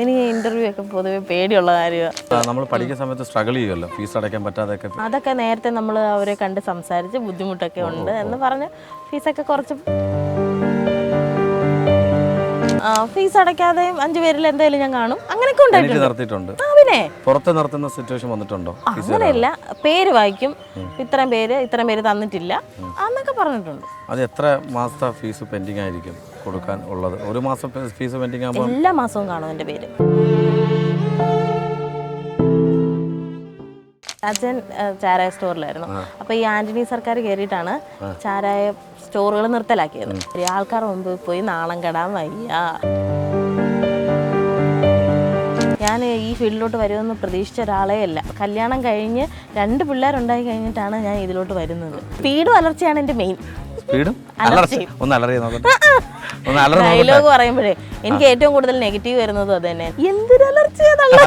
എനിക്ക് ഇന്റർവ്യൂ ഒക്കെ പൊതുവെ പേടിയുള്ള കാര്യമാണ് നമ്മൾ പഠിക്കുന്ന സമയത്ത് സ്ട്രഗിൾ ചെയ്യുമല്ലോ ഫീസ് അടയ്ക്കാൻ പറ്റാതെ അതൊക്കെ നേരത്തെ നമ്മൾ അവരെ കണ്ട് സംസാരിച്ച് ബുദ്ധിമുട്ടൊക്കെ ഉണ്ട് എന്ന് പറഞ്ഞ് ഫീസൊക്കെ കുറച്ച് ഫീസ് അടയ്ക്കാതെയും അഞ്ചു പേരിൽ എന്തായാലും ഞാൻ കാണും. അങ്ങനെയൊക്കെ ഉണ്ടായിട്ടുണ്ട്. പിന്നെ? പുറത്ത് നിർത്തുന്ന സിറ്റുവേഷൻ വന്നിട്ടുണ്ടോ? അങ്ങനെയല്ല. പേര് വായിക്കും. ഇത്രയും പേര് ഇത്രയും പേര് തന്നിട്ടില്ല. എന്നൊക്കെ പറഞ്ഞിട്ടുണ്ട്. അത് എത്ര മാസത്തെ ഫീസ് പെൻഡിങ് ആയിരിക്കും? കൊടുക്കാൻ ഉള്ളത്. ഒരു മാസം ഫീസ് പെൻഡിങ് ആകുമ്പോൾ എല്ലാ മാസവും കാണും എന്റെ പേര്. അച്ഛൻ ചാരായ സ്റ്റോറിലായിരുന്നു. അപ്പൊ ഈ ആന്റണി സർക്കാർ കയറിയിട്ടാണ് ചാരായ സ്റ്റോറുകൾ നിർത്തലാക്കിയത്. ഈ ആൾക്കാർ മുമ്പ് പോയി നാളം കെടാൻ വയ്യ. ഞാൻ ഈ ഫീൽഡിലോട്ട് വരുമെന്ന് പ്രതീക്ഷിച്ച ഒരാളേ അല്ല. കല്യാണം കഴിഞ്ഞ് രണ്ട് പിള്ളേരുണ്ടായി കഴിഞ്ഞിട്ടാണ് ഞാൻ ഇതിലോട്ട് വരുന്നത്. സ്പീഡ് വളർച്ചയാണ് എന്റെ മെയിൻ സ്പീഡും ഒന്ന് അലറിയ നോക്കട്ടെ. ഒന്ന് അലറി ഡയലോഗ് പറയുമ്പോഴേ എനിക്ക് ഏറ്റവും കൂടുതൽ നെഗറ്റീവ് വരുന്നത് അത് തന്നെ. എന്തൊരു അലർച്ചയാണല്ല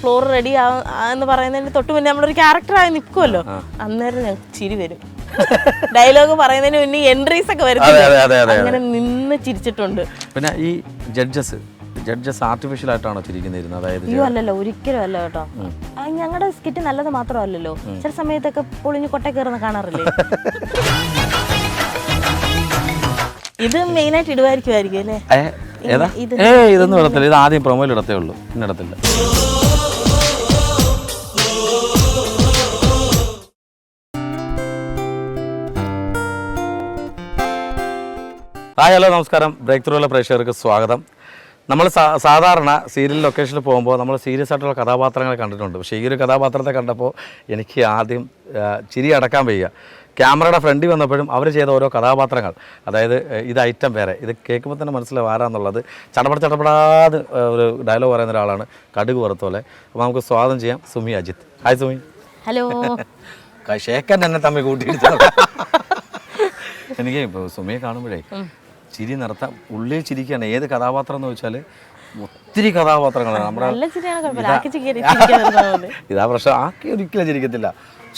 ഫ്ലോർ റെഡി എന്ന് പറയുന്നതിന് തൊട്ട് മുന്നേ നമ്മളൊരു ക്യാരക്ടറായി നിൽക്കുമല്ലോ അന്നേരം ഞങ്ങൾക്ക് ചിരി വരും. ഡയലോഗ് പറയുന്നതിന് മുന്നേ എൻട്രീസ് ഒക്കെ വരും അതെ അതെ അതെ അങ്ങനെ നിന്ന് ചിരിച്ചിട്ടുണ്ട്. പിന്നെ ഈ ജഡ്ജസ് ജഡ്ജസ് ആർട്ടിഫിഷ്യൽ ആയിട്ടാണോ തിരിക്കുന്നിരുന്നത് അതായത് അയ്യോ അല്ലല്ലോ ഒരിക്കലും അല്ല കേട്ടോ. ഞങ്ങളുടെ സ്കിറ്റ് നല്ലത് മാത്രമല്ലല്ലോ. ചില സമയത്തൊക്കെ പൊളിഞ്ഞ് കൊട്ട കയറുന്ന കാണാറില്ലേ? ഇത് മെയിനായിട്ട് ഇടുവായിരിക്കുമായിരിക്കും അല്ലേ? ഏതാ? ഏ ഇതൊന്നും ഇടത്തില്ല. ഇത് ആദ്യം പ്രൊമോയിൽ ഇടത്തേ ഉള്ളൂ. പിന്നെ ഇടത്തില്ല. ഹായ് ഹലോ നമസ്കാരം. ബ്രേക്ക് ത്രൂള്ള പ്രേക്ഷകർക്ക് സ്വാഗതം. നമ്മൾ സാ- സാധാരണ സീരിയൽ ലൊക്കേഷനിൽ പോകുമ്പോൾ നമ്മൾ സീരിയസ് ആയിട്ടുള്ള കഥാപാത്രങ്ങളെ കണ്ടിട്ടുണ്ട്. പക്ഷേ ഈ ഒരു കഥാപാത്രത്തെ കണ്ടപ്പോൾ എനിക്ക് ആദ്യം ചിരി അടക്കാൻ വയ്യ. ക്യാമറയുടെ ഫ്രണ്ടിൽ വന്നപ്പോഴും അവർ ചെയ്ത ഓരോ കഥാപാത്രങ്ങൾ. അതായത് ഇത് ഐറ്റം വേറെ. ഇത് കേൾക്കുമ്പോൾ തന്നെ മനസ്സിലാവും ആരാന്നുള്ളത്. ചടപട ചടപടാതെ ഒരു ഡയലോഗ് പറയുന്ന ഒരാളാണ് കടുക് പുറത്തോലെ അപ്പോൾ നമുക്ക് സ്വാഗതം ചെയ്യാം. സുമി അജിത്ത് ഹായ് സുമി. ഹലോ ഷേക്കൻ എന്നെ തമ്മിൽ കൂട്ടിയിട്ട് എനിക്ക് സുമിയെ കാണുമ്പോഴേ ചിരി നടത്താം. ഉള്ളിൽ ചിരിക്കുകയാണ്. ഏത് കഥാപാത്രം എന്ന് വെച്ചാൽ ഒത്തിരി കഥാപാത്രങ്ങളാണ്. നമ്മുടെ ഇതാ പ്രശ്നം. ആക്കി ഒരിക്കലും ചിരിക്കത്തില്ല.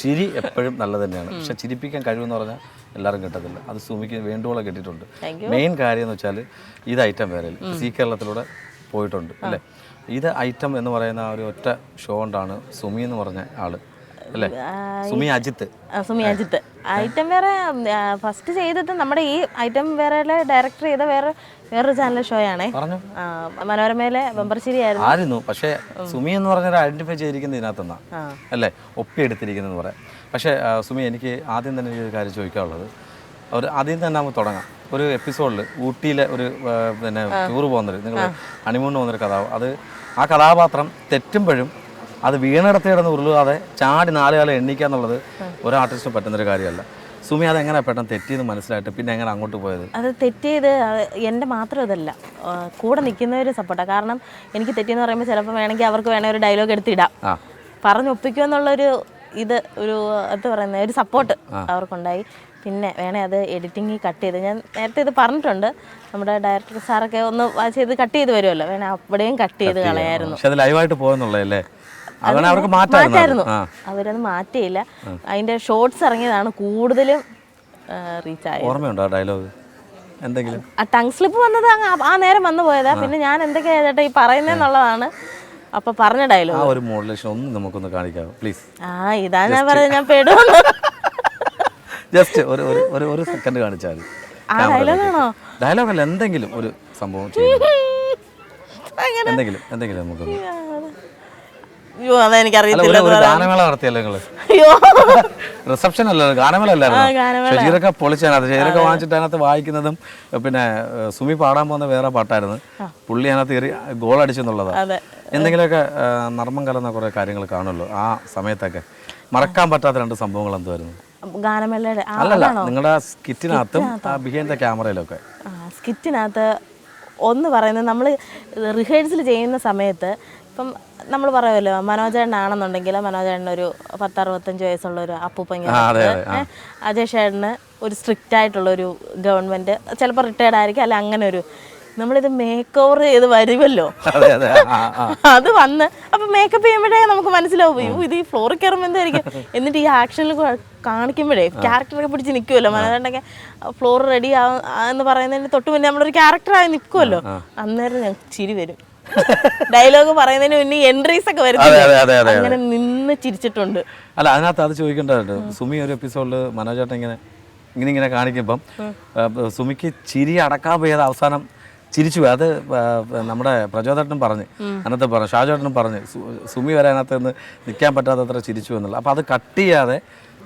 ചിരി എപ്പോഴും നല്ലത് തന്നെയാണ്. പക്ഷെ ചിരിപ്പിക്കാൻ കഴിവെന്ന് പറഞ്ഞാൽ എല്ലാവരും കിട്ടത്തില്ല. അത് സുമിക്ക് വേണ്ടുവോളം കിട്ടിയിട്ടുണ്ട്. മെയിൻ കാര്യം എന്ന് വെച്ചാൽ ഇത് ഐറ്റം വേറെ സി കേരളത്തിലൂടെ പോയിട്ടുണ്ട്. അല്ലേ? ഇത് ഐറ്റം എന്ന് പറയുന്ന ആ ഒരു ഒറ്റ ഷോ കൊണ്ടാണ് സുമി എന്ന് പറഞ്ഞ ആൾ സുമി അജിത്ത്. സുമി അജിത്ത്. ഐറ്റം വേറെ ഫസ്റ്റ് ചെയ്തത് നമ്മുടെ ഈ ഐറ്റം വേറെ ഡയറക്ടർ ചെയ്ത വേറെ വേറൊരു ചാനൽ ഷോ ആണേ. മനോരമയിലെ ബംബർശ്ശേരി ആയിരുന്നു. ആയിരുന്നു പക്ഷേ സുമി എന്ന് പറഞ്ഞ ഐഡന്റിഫൈ ചെയ്തിരിക്കുന്ന ഇതിനകത്തുനിന്നാ ആ. അല്ലേ? ഒപ്പിയെടുത്തിരിക്കുന്നതെന്ന് പറയാം പക്ഷേ സുമി എനിക്ക് ആദ്യം തന്നെ ഒരു കാര്യം ചോദിക്കാനുള്ളത്. ഒരു ആദ്യം തന്നെ നമുക്ക് തുടങ്ങാം. ഒരു എപ്പിസോഡിൽ ഊട്ടിയിലെ ഒരു പിന്നെ ടൂർ പോകുന്നൊരു നിങ്ങൾ അണിമൂണ് പോകുന്നൊരു കഥ അത് ആ കഥാപാത്രം തെറ്റുമ്പോഴും അത് വീണിടത്ത് കിടന്ന് ഉരുളാതെ ചാടി നാല് കാലം എണ്ണിക്കുക എന്നുള്ളത് ഒരു ആർട്ടിസ്റ്റിന് പറ്റുന്നൊരു കാര്യമല്ല. സുമി അതെങ്ങനെ പെട്ടെന്ന് തെറ്റിയെന്ന് മനസ്സിലായിട്ട് പിന്നെ എങ്ങനെ അങ്ങോട്ട് പോയത്? അത് തെറ്റിയത് എന്റെ മാത്രം ഇതല്ല. കൂടെ നിൽക്കുന്നവർ സപ്പോർട്ടാണ് കാരണം എനിക്ക് തെറ്റിയെന്ന് പറയുമ്പോൾ ചിലപ്പോൾ വേണമെങ്കിൽ അവർക്ക് വേണമെങ്കിൽ ഒരു ഡയലോഗ് എടുത്തിടാം. പറഞ്ഞൊപ്പിക്കുക എന്നുള്ളൊരു ഇത് ഒരു എന്താ പറയുന്ന ഒരു സപ്പോർട്ട് അവർക്കുണ്ടായി. പിന്നെ വേണേ അത് എഡിറ്റിംഗ് കട്ട് ചെയ്ത്. ഞാൻ നേരത്തെ ഇത് പറഞ്ഞിട്ടുണ്ട്. നമ്മുടെ ഡയറക്ടർ സാറൊക്കെ ഒന്ന് ചെയ്ത് കട്ട് ചെയ്ത് വരുമല്ലോ. വേണേ അവിടെയും കട്ട് ചെയ്ത് കളയായിരുന്നു. പക്ഷെ അത് ലൈവായിട്ട് പോയെന്നുള്ളതല്ലേ അങ്ങനെ അവർക്ക് മാറ്റായിരുന്നു ആ. അവരത് മാറ്റിയില്ല. അതിന്റെ ഷോർട്സ് ഇറങ്ങിയതാണ് കൂടുതലും റീച്ച് ആയത്. ഓർമ്മയുണ്ടോ ആ ഡയലോഗ് എന്തെങ്കിലും? ആ ടങ് സ്ലിപ്പ് വന്നത് ആ- ആ നേരം വന്നു പോയതാ. പിന്നെ ഞാൻ എന്തൊക്കെയാ ചേട്ടാ ഈ പറയുന്നതെന്നുള്ളതാണ് അപ്പൊ പറഞ്ഞ ആ ഡയലോഗ് ഒരു മോഡുലേഷൻ ഒന്ന് നമുക്കൊന്ന് കാണിക്കാമോ പ്ലീസ് ആ ഇതാ ഞാൻ പറഞ്ഞത് ഞാൻ പെടുമെന്ന് ജസ്റ്റ് ഒരു ഒരു ഒരു സെക്കൻഡ് കാണിച്ചാൽ ആ ഡയലോഗ് അല്ല എന്തെങ്കിലും ഒരു സംഭവം. എന്തെങ്കിലും എന്തെങ്കിലും നമുക്കൊന്ന്. അയ്യോ അതെനിക്കറിയത്തില്ല ഒരു ഒരു ഗാനമേള നടത്തിയല്ലോ നിങ്ങൾ? അയ്യോ. റിസപ്ഷൻ അല്ലല്ലോ ഗാനമേള. അല്ലായിരുന്നു. ഷജീറൊക്കെ പൊളിച്ചതിനകത്ത് ഷജീറൊക്കെ വാങ്ങിച്ചിട്ട് അതിനകത്ത് വായിക്കുന്നതും പിന്നെ ഏഹ്, സുമി പാടാൻ പോകുന്ന വേറെ പാട്ടായിരുന്നു. പുള്ളി അതിനകത്ത് കയറി ഗോൾ അടിച്ചെന്നുള്ളതാണ് അതെ. എന്തെങ്കിലുമൊക്കെ ആ, നർമ്മം കലർന്ന കുറേ കാര്യങ്ങൾ കാണുമല്ലോ ആ സമയത്തൊക്കെ. മറക്കാൻ പറ്റാത്ത രണ്ട് സംഭവങ്ങൾ എന്തുവായിരുന്നു? ഗാനമേളയുടെ ആ അല്ലല്ല നിങ്ങളുടെ സ്കിറ്റിനകത്തും ആ ബിഹൈൻഡ് ദ ക്യാമറയിലൊക്കെ സ്കിറ്റിനകത്ത് ഒന്ന് പറയുന്നത് നമ്മൾ റിഹേഴ്സൽ ചെയ്യുന്ന സമയത്ത് ഇപ്പം നമ്മൾ പറയുമല്ലോ മനോജേട്ടനാണെന്നുണ്ടെങ്കിൽ മനോജേണ്ണ ഒരു പത്തറുപത്തഞ്ച് വയസ്സുള്ള ഒരു അപ്പൂപ്പങ്ങ അജയ് ചേട്ടന് ഒരു സ്ട്രിക്റ്റ് ആയിട്ടുള്ള ഒരു ഗവൺമെന്റ് ചിലപ്പോൾ റിട്ടയർഡ് ആയിരിക്കും അല്ല അങ്ങനെ ഒരു നമ്മളിത് മേക്ക് ഓവർ ചെയ്ത് വരുമല്ലോ. അതെ വന്ന് അപ്പൊ മേക്കപ്പ് ചെയ്യുമ്പോഴേ നമുക്ക് മനസ്സിലാവും ഇത് ഈ ഫ്ലോറിൽ കയറുമ്പോൾ എന്തായിരിക്കും എന്നിട്ട് ഈ ആക്ഷനിൽ കാണിക്കുമ്പോഴേ ക്യാരക്ടറൊക്കെ പിടിച്ച് നിൽക്കുമല്ലോ മനോരണ്ടൊക്കെ ഫ്ലോർ റെഡി എന്ന് പറയുന്നതിന് തൊട്ട് മുന്നേ നമ്മളൊരു ക്യാരക്ടറായി നിൽക്കുമല്ലോ അന്നേരം ഞങ്ങൾക്ക് ചിരി വരും. ഡയലോഗ് പറയുന്നതിന് മുന്നേ എൻട്രീസ് ഒക്കെ അതെ അങ്ങനെ നിന്ന് ചിരിച്ചിട്ടുണ്ട്. അല്ല അതിനകത്ത് അത് ചോദിക്കേണ്ടതുണ്ട് സുമി ഒരു എപ്പിസോഡിൽ മനോജേട്ടൻ ഇങ്ങനെ ഇങ്ങനെ ഇങ്ങനെ കാണിക്കുമ്പം സുമിക്ക് ചിരി അടക്കാൻ പോയത് അവസാനം ചിരിച്ചു അത് നമ്മുടെ പ്രചോദനം പറഞ്ഞ്. അന്നത്തെ പറഞ്ഞു ഷാജോട്ടനും പറഞ്ഞ് സുമി വരെ അതിനകത്ത് നിന്ന് നിൽക്കാൻ പറ്റാത്തത്ര ചിരിച്ചു എന്നുള്ളത്. അപ്പോൾ അത് കട്ട് ചെയ്യാതെ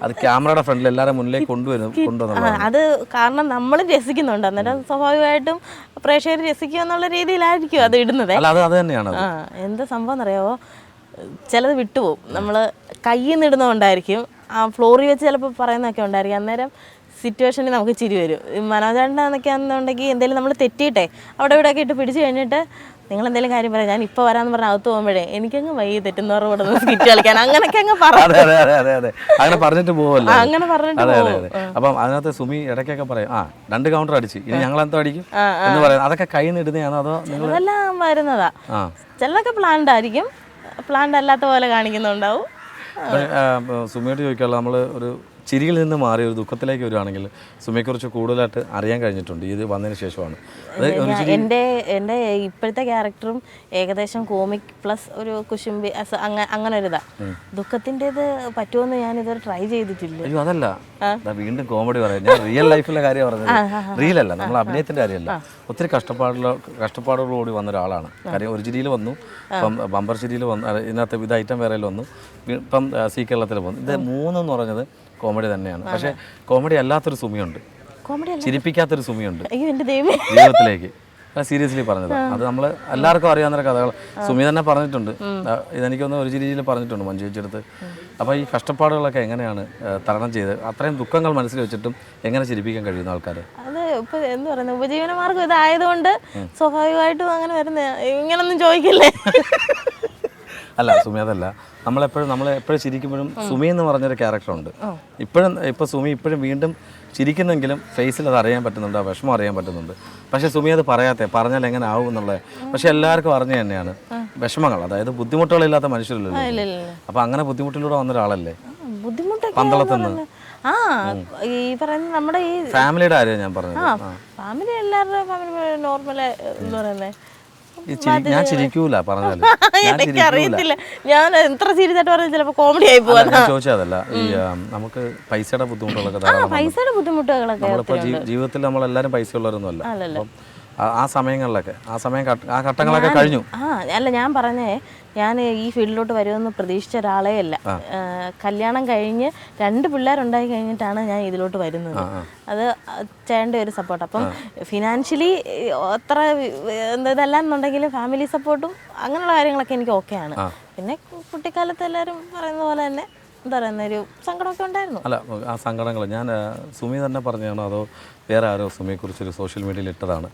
അത് ക്യാമറയുടെ ഫ്രണ്ടിൽ എല്ലാവരും മുന്നിലേക്ക് കൊണ്ടുവരും കൊണ്ടുവന്നു അത് കാരണം നമ്മൾ രസിക്കുന്നുണ്ട്. അന്നേരം സ്വാഭാവികമായിട്ടും പ്രേക്ഷകർ രസിക്കുക എന്നുള്ള രീതിയിലായിരിക്കും അത് ഇടുന്നത്. അല്ല അത് അത് തന്നെയാണ്. എന്താ സംഭവം എന്നറിയാവോ? ചിലത് വിട്ടുപോകും നമ്മൾ കയ്യിൽ നിന്ന് ഇടുന്നതുകൊണ്ടായിരിക്കും ആ ഫ്ലോറിൽ വെച്ച് ചിലപ്പോൾ പറയുന്നതൊക്കെ ഉണ്ടായിരിക്കും. അന്നേരം സിറ്റുവേഷനിൽ നമുക്ക് ചിരി വരും. മനോജാണ്ടെന്നൊക്കെ ആണെന്നുണ്ടെങ്കിൽ എന്തെങ്കിലും നമ്മൾ തെറ്റിയിട്ടെ അവിടെ ഇവിടെ ഒക്കെ ഇട്ട് പിടിച്ചു കഴിഞ്ഞിട്ട് നിങ്ങൾ എന്തെങ്കിലും കാര്യം പറയാം. ഞാൻ ഇപ്പോൾ വരാന്ന് പറഞ്ഞാൽ അകത്ത് പോകുമ്പോഴേ എനിക്കങ്ങ് വൈകി തെറ്റുന്നവർ കൂടെ നിന്ന് സ്കിറ്റ് കളിക്കാൻ. അങ്ങനെയൊക്കെ അങ്ങ് പറ. അതെ അതെ അതെ അതെ അതെ. അങ്ങനെ പറഞ്ഞിട്ട് പോവല്ലോ? അങ്ങനെ പറഞ്ഞിട്ട് അതെ അതെ. അതെ. അപ്പം അതിനകത്ത് സുമി ഇടയ്ക്കൊക്കെ പറയും ആ രണ്ട് കൗണ്ടർ അടിച്ച്. ഇനി ഞങ്ങൾ എന്തോ അടിക്കും? എന്ന് പറയാം. അതൊക്കെ കൈ നിടുന്നതാണോ അതോ നിങ്ങൾ അതെല്ലാം വരുന്നതാ. ചിലതൊക്കെ പ്ലാൻഡ് ആയിരിക്കും. പ്ലാൻഡ് അല്ലാത്ത പോലെ കാണിക്കുന്നുണ്ടാവും. സുമിയോട് ചോദിക്കാനുള്ള നമ്മൾ ഒരു ചിരിയിൽ നിന്ന് മാറി ഒരു ദുഃഖത്തിലേക്ക് വരുവാണെങ്കിൽ സുമയെക്കുറിച്ച് കൂടുതലായിട്ട് അറിയാൻ കഴിഞ്ഞിട്ടുണ്ട്. ഇത് വന്നതിന് ശേഷമാണ്. എന്റെ എന്റെ ഇപ്പോഴത്തെ ക്യാരക്ടറും ഏകദേശം കോമിക് പ്ലസ് ഒരു കുശുംബി അങ്ങനെ ഒരു ഇതാ. ദുഃഖത്തിന്റെത് പറ്റുമെന്ന് ഞാൻ ഇതുവരെ ട്രൈ ചെയ്തിട്ടില്ല. അയ്യോ അതല്ല. വീണ്ടും കോമഡി പറയാം ഞാൻ റിയൽ ലൈഫിലെ കാര്യം പറഞ്ഞത്. റിയൽ അല്ല. നമ്മൾ അഭിനയത്തിന്റെ കാര്യമല്ല. ഒത്തിരി കഷ്ടപ്പാടുള്ള കഷ്ടപ്പാടുകളോടി വന്ന ഒരാളാണ്. കാര്യം ഒരു ചിരിയിൽ വന്നു. ഇപ്പം ബമ്പർ ചിരിയിൽ വന്നു. ഇതിനകത്ത് ഇത് ഐറ്റം വേറെ വന്നു. ഇപ്പം സി കേരളത്തിൽ വന്നു. ഇത് മൂന്നെന്ന് പറഞ്ഞത് കോമഡി തന്നെയാണ്. പക്ഷേ കോമഡി അല്ലാത്തൊരു സുമിയുണ്ട്. ചിരിപ്പിക്കാത്തൊരു സുമിയുണ്ട്. ജീവിതത്തിലേക്ക്. സീരിയസ്ലി പറഞ്ഞത്. അത് നമ്മൾ എല്ലാവർക്കും അറിയാവുന്ന കഥകൾ സുമി തന്നെ പറഞ്ഞിട്ടുണ്ട്. ഇതെനിക്കൊന്ന് ഒരു രീതിയിൽ പറഞ്ഞിട്ടുണ്ട് മഞ്ജു ചേച്ചിയെടുത്ത്. അപ്പോൾ ഈ കഷ്ടപ്പാടുകളൊക്കെ എങ്ങനെയാണ് തരണം ചെയ്ത് അത്രയും ദുഃഖങ്ങൾ മനസ്സിൽ വെച്ചിട്ടും എങ്ങനെ ചിരിപ്പിക്കാൻ കഴിയുന്ന ആൾക്കാരെ? അത് ഇപ്പൊ എന്ത് പറയുന്നത് ഉപജീവന മാർഗം ഇതായതുകൊണ്ട് സ്വാഭാവികമായിട്ടും അങ്ങനെ വരുന്ന ഇങ്ങനൊന്നും ചോദിക്കില്ലേ? അല്ല സുമി അതല്ല. നമ്മളെപ്പോഴും നമ്മൾ എപ്പോഴും ചിരിക്കുമ്പോഴും സുമി എന്ന് പറഞ്ഞൊരു ക്യാരക്ടറുണ്ട് ഇപ്പോഴും ഇപ്പോൾ സുമി ഇപ്പോഴും വീണ്ടും ചിരിക്കുന്നെങ്കിലും ഫേസിൽ അത് അറിയാൻ പറ്റുന്നുണ്ട് ആ വിഷമം അറിയാൻ പറ്റുന്നുണ്ട്. പക്ഷേ സുമി അത് പറയാത്തെ പറഞ്ഞാൽ എങ്ങനെ ആവും എന്നുള്ളത് പക്ഷെ എല്ലാവർക്കും അറിഞ്ഞു തന്നെയാണ്. വിഷമങ്ങൾ അതായത് ബുദ്ധിമുട്ടുകളില്ലാത്ത മനുഷ്യരല്ലോ ഇല്ല ഇല്ല ഇല്ല. അപ്പൊ അങ്ങനെ ബുദ്ധിമുട്ടിലൂടെ വന്ന ഒരാളല്ലേ? പന്തളത്തുനിന്ന്. ആ ഈ പറയുന്ന നമ്മുടെ ഈ ഫാമിലിയുടെ കാര്യം ഞാൻ പറഞ്ഞത്. ഫാമിലി എല്ലാവരുടെ ഫാമിലി നോർമൽ എന്ന് പറയുന്നത് ഞാൻ ചിരിക്കൂല പറഞ്ഞാൽ. ഞാൻ എനിക്ക് അറിയത്തില്ല. ഞാൻ എത്ര സീരിയസ് ആയിട്ട് പറഞ്ഞാൽ ചിലപ്പോൾ കോമഡി ആയി പോവാ ഞാൻ ചോദിച്ചതല്ല ഈ നമുക്ക് പൈസയുടെ ബുദ്ധിമുട്ടുകളൊക്കെ. പൈസയുടെ ബുദ്ധിമുട്ടുകളൊക്കെ നമ്മളിപ്പോ ജീവിതത്തിൽ നമ്മളെല്ലാരും പൈസ ഉള്ളവരൊന്നും അല്ല ആ- സമയങ്ങളിലൊക്കെ. ആ സമയം ആ ഘട്ടങ്ങളൊക്കെ കഴിഞ്ഞു. ആ അല്ല ഞാൻ പറഞ്ഞേ ഞാൻ ഈ ഫീൽഡിലോട്ട് വരുമെന്ന് പ്രതീക്ഷിച്ച ഒരാളേ അല്ല. കല്യാണം കഴിഞ്ഞ് രണ്ട് പിള്ളേരുണ്ടായി കഴിഞ്ഞിട്ടാണ് ഞാൻ ഇതിലോട്ട് വരുന്നത്. അത് ചേട്ടന്റെ ഒരു സപ്പോർട്ട് അപ്പം ഫിനാൻഷ്യലി അത്ര ഇതല്ല എന്നുണ്ടെങ്കിലും ഫാമിലി സപ്പോർട്ടും അങ്ങനെയുള്ള കാര്യങ്ങളൊക്കെ എനിക്ക് ഓക്കെയാണ് പിന്നെ കുട്ടിക്കാലത്ത് എല്ലാവരും പറയുന്ന പോലെ തന്നെ എന്താ പറയുന്ന ഒരു സങ്കടമൊക്കെ ഉണ്ടായിരുന്നു. അല്ല ആ സങ്കടങ്ങൾ. ഞാൻ സുമി തന്നെ പറഞ്ഞതാണോ അതോ വേറെ ആരോ സുമിയെക്കുറിച്ചൊരു സോഷ്യൽ മീഡിയയിൽ ഇട്ടതാണ്.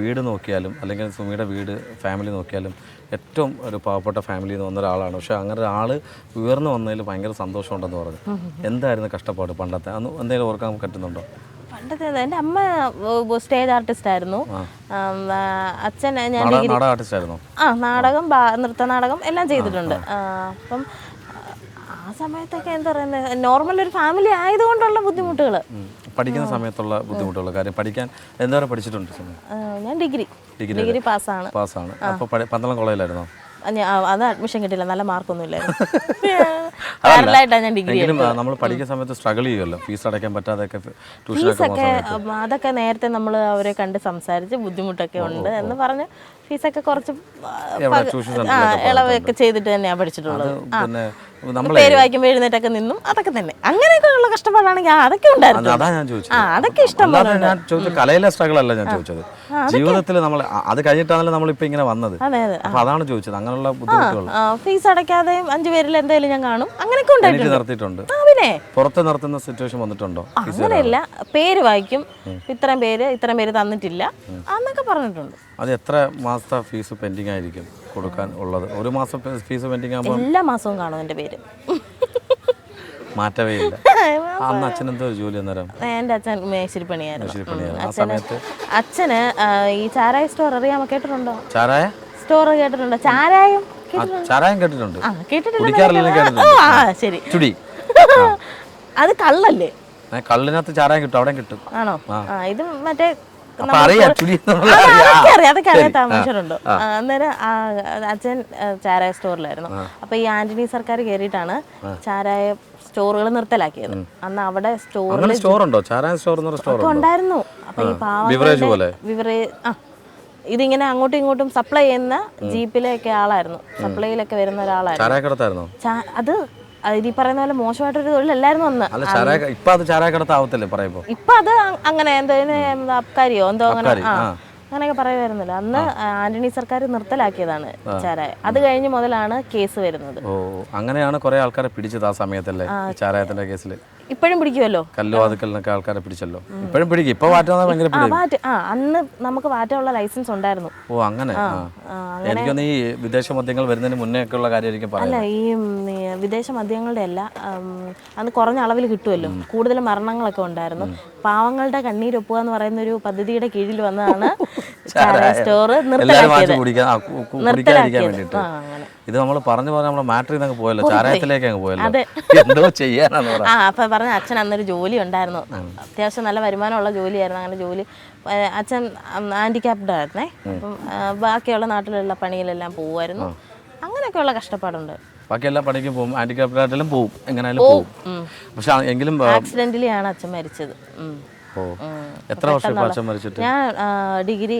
വീട് നോക്കിയാലും അല്ലെങ്കിൽ സുമിയുടെ വീട് ഫാമിലി നോക്കിയാലും ഏറ്റവും ഒരു പാവപ്പെട്ട ഫാമിലിയിൽ നിന്ന് വന്ന ഒരാളാണ്. പക്ഷെ അങ്ങനെ ഒരാൾ ഉയർന്നു വന്നതിൽ ഭയങ്കര സന്തോഷമുണ്ടെന്ന് പറഞ്ഞു. എന്തായിരുന്നു കഷ്ടപ്പാട് പണ്ടത്തെ? അന്ന് എന്തെങ്കിലും ഓർക്കാൻ പറ്റുന്നുണ്ടോ? പണ്ടത്തെ എന്റെ അമ്മ സ്റ്റേജ് ആർട്ടിസ്റ്റ് ആയിരുന്നു. അച്ഛൻ ഞാൻ ആ നാടകം നൃത്ത നാടകം എല്ലാം ചെയ്തിട്ടുണ്ട്. അപ്പം ആ, സമയത്തൊക്കെ എന്താ പറയുന്നത് നോർമൽ ഒരു ഫാമിലി ആയതുകൊണ്ടുള്ള ബുദ്ധിമുട്ടുകൾ പഠിക്കുന്ന സമയത്തുള്ള ബുദ്ധിമുട്ടുകൾ കാര്യം പഠിക്കാൻ എന്തോരം പഠിച്ചിട്ടുണ്ട് ഞാൻ ഡിഗ്രി. ഡിഗ്രി പാസ്സാണ്. പാസ്സാണ്. അപ്പോൾ പന്തളം കോളേജിലായിരുന്നോ? അത് അഡ്മിഷൻ കിട്ടില്ല നല്ല മാർക്കൊന്നും ഇല്ലായിരുന്നു. ഞാൻ ഡിഗ്രി നമ്മൾ പഠിക്കുന്ന സമയത്ത് സ്ട്രഗിൾ ചെയ്യുമല്ലോ ഫീസ് അടയ്ക്കാൻ ട്യൂഷനൊക്കെ ഫീസൊക്കെ അതൊക്കെ നേരത്തെ നമ്മൾ അവരെ കണ്ട് സംസാരിച്ച് ബുദ്ധിമുട്ടൊക്കെ ഉണ്ട് എന്ന് പറഞ്ഞ് ഫീസൊക്കെ കുറച്ച് ഇളവൊക്കെ ചെയ്തിട്ട് തന്നെയാണ് പഠിച്ചിട്ടുള്ളത്. പേര് വായിക്കുമ്പോൾ എഴുന്നേറ്റൊക്കെ നിന്നും അതൊക്കെ തന്നെ. അങ്ങനെയൊക്കെ ഉള്ള കഷ്ടപ്പാടാണെങ്കിൽ അതൊക്കെ ഉണ്ടായിരുന്നു. അതാ ഞാൻ ചോദിച്ചത്. അതൊക്കെ ഇഷ്ടം ഞാൻ ചോദിച്ചത് കലയിലെ സ്ട്രഗിൾ അല്ല ഞാൻ ചോദിച്ചത്. ജീവിതത്തിൽ നമ്മൾ അത് കഴിഞ്ഞിട്ടാണല്ലോ നമ്മളിപ്പോ ഇങ്ങനെ വന്നത്. അപ്പൊ അതാണ് ചോദിച്ചത്. അങ്ങനെയുള്ള ബുദ്ധിമുട്ടുകൾ ഫീസ് അടക്കാതെ അഞ്ചു പേരിൽ എന്തായാലും ഞാൻ കാണും. അങ്ങനെയൊക്കെ ഉണ്ടായിട്ടുണ്ട്. നിർത്തിയിട്ടുണ്ട്. പിന്നെ? പുറത്ത് നിർത്തുന്ന സിറ്റുവേഷൻ വന്നിട്ടുണ്ടോ? അങ്ങനെയല്ല. പേര് വായിക്കും. ഇത്രയും പേര് ഇത്രയും പേര് തന്നിട്ടില്ല. എന്നൊക്കെ പറഞ്ഞിട്ടുണ്ട്. അത് എത്ര മാസത്തെ ഫീസ് പെൻഡിങ് ആയിരിക്കും കൊടുക്കാൻ ഉള്ളത്? ഒരു മാസം ഫീസ് പെൻഡിങ് ആകുമ്പോൾ എല്ലാ മാസവും കാണും എന്റെ പേര്. മാറ്റവേ ഇല്ല. അന്ന് അച്ഛൻ എന്തോ ജോലി അന്നേരം? എന്റെ അച്ഛൻ മേശിരി പണിയായിരുന്നു. അച്ഛന് ഈ ചാരായ സ്റ്റോർ അറിയാമോ കേട്ടിട്ടുണ്ടോ? ചാരായ? സ്റ്റോർ കേട്ടിട്ടുണ്ടോ. ചാരായം ചാരായം കേട്ടിട്ടുണ്ട്. കേട്ടിട്ടുണ്ട്. ആ ശരി. ചുടി. അത് കള്ളല്ലേ? കള്ളിനകത്ത് ചാരായം കിട്ടും അവിടെ കിട്ടും. ആണോ? ഇത് മറ്റേ അറിയാം. അതൊക്കെ അറിയാത്ത മനുഷ്യരുണ്ടോ അന്നേരം അച്ഛൻ ചാരായ സ്റ്റോറിലായിരുന്നു. അപ്പൊ ഈ ആന്റണി സർക്കാർ കയറിയിട്ടാണ് ചാരായ സ്റ്റോറുകൾ നിർത്തലാക്കിയത്. അന്ന് അവിടെ സ്റ്റോറിൽ സ്റ്റോറുണ്ടോ? ചാരായം സ്റ്റോർ ഉണ്ടായിരുന്നു. അപ്പൊ ഈ ബിവറേജ് പോലെ. വിവറേ ആ ഇതിങ്ങനെ അങ്ങോട്ടും ഇങ്ങോട്ടും സപ്ലൈ ചെയ്യുന്ന ജീപ്പിലൊക്കെ ആളായിരുന്നു. സപ്ലൈയിലൊക്കെ വരുന്ന ഒരാളായിരുന്നു. അത് ഈ പറയുന്ന പോലെ മോശമായിട്ടൊരു തൊഴിലല്ലായിരുന്നു അന്ന്. അല്ല ചാരായ ഇപ്പൊ അത് ചാരായ കടത്താവത്തില്ലേ പറയുമ്പോ? ഇപ്പൊ അത് അങ്ങനെ എന്തോ അബ്കാരിയോ എന്തോ അങ്ങനെ ആ. അങ്ങനെയൊക്കെ പറയുമായിരുന്നല്ലോ അന്ന് ആന്റണി സർക്കാർ നിർത്തലാക്കിയതാണ് ചാരായ. അത് കഴിഞ്ഞ് മുതലാണ് കേസ് വരുന്നത്. ഓ അങ്ങനെയാണ് കുറെ ആൾക്കാരെ പിടിച്ചത് ആ സമയത്തല്ലേ? ചാരായത്തിന്റെ കേസിൽ ഇപ്പോഴും പിടിക്കുമല്ലോ കല്ലുവാതുക്കൽ വാതുക്കലിനൊക്കെ ആൾക്കാരെ പിടിച്ചല്ലോ. ഇപ്പോഴും പിടിക്കും. ഇപ്പൊ വാറ്റാ ഭയങ്കര ആ വാറ്റ് ആ അന്ന് നമുക്ക് വാറ്റാനുള്ള ലൈസൻസ് ഉണ്ടായിരുന്നു. ഓ അങ്ങനെ? എനിക്കൊന്ന് ഈ വിദേശ മദ്യങ്ങൾ വരുന്നതിന് മുന്നേ ഒക്കെ ഉള്ള കാര്യമായിരിക്കും അല്ല ഈ വിദേശ മദ്യങ്ങളുടെ അല്ല അന്ന് കുറഞ്ഞ അളവിൽ കിട്ടുമല്ലോ കൂടുതൽ മരണങ്ങളൊക്കെ ഉണ്ടായിരുന്നു. പാവങ്ങളുടെ കണ്ണീരൊപ്പുക എന്ന് പറയുന്ന ഒരു പദ്ധതിയുടെ കീഴിൽ വന്നതാണ് സ്റ്റോർ നിർത്തലാക്കിയത്. ഇത് നമ്മൾ പറഞ്ഞു പറഞ്ഞ നമ്മളെ മാറ്ററിൽ നിന്ന് പോയല്ലോ. ചാരായത്തിലേക്ക് അങ്ങ് പോയല്ലോ. എന്തോ ചെയ്യാനാണ് ആ അപ്പൊ പറഞ്ഞു അച്ഛൻ അന്നൊരു ജോലി ഉണ്ടായിരുന്നു. അത്യാവശ്യം നല്ല വരുമാനമുള്ള ജോലിയായിരുന്നു. അങ്ങനെ ജോലി അച്ഛൻ ഹാൻഡിക്യാപ്ഡ് ആയിരുന്നേ. അപ്പം ബാക്കിയുള്ള നാട്ടിലുള്ള പണിയിലെല്ലാം പോവായിരുന്നു അങ്ങനെയൊക്കെയുള്ള കഷ്ടപ്പാടുണ്ട്. ബാക്കി എല്ലാ പണിക്കും പോകും. ഹാൻഡിക്രാഫ്റ്റായിട്ടും പോകും എങ്ങനെയാലും പോകും പക്ഷെ എങ്കിലും ആക്സിഡന്റിലാണ് ആണ് അച്ഛൻ മരിച്ചത്. ഓ. എത്ര വർഷം അച്ഛൻ മരിച്ചിട്ട്? ഞാൻ ഡിഗ്രി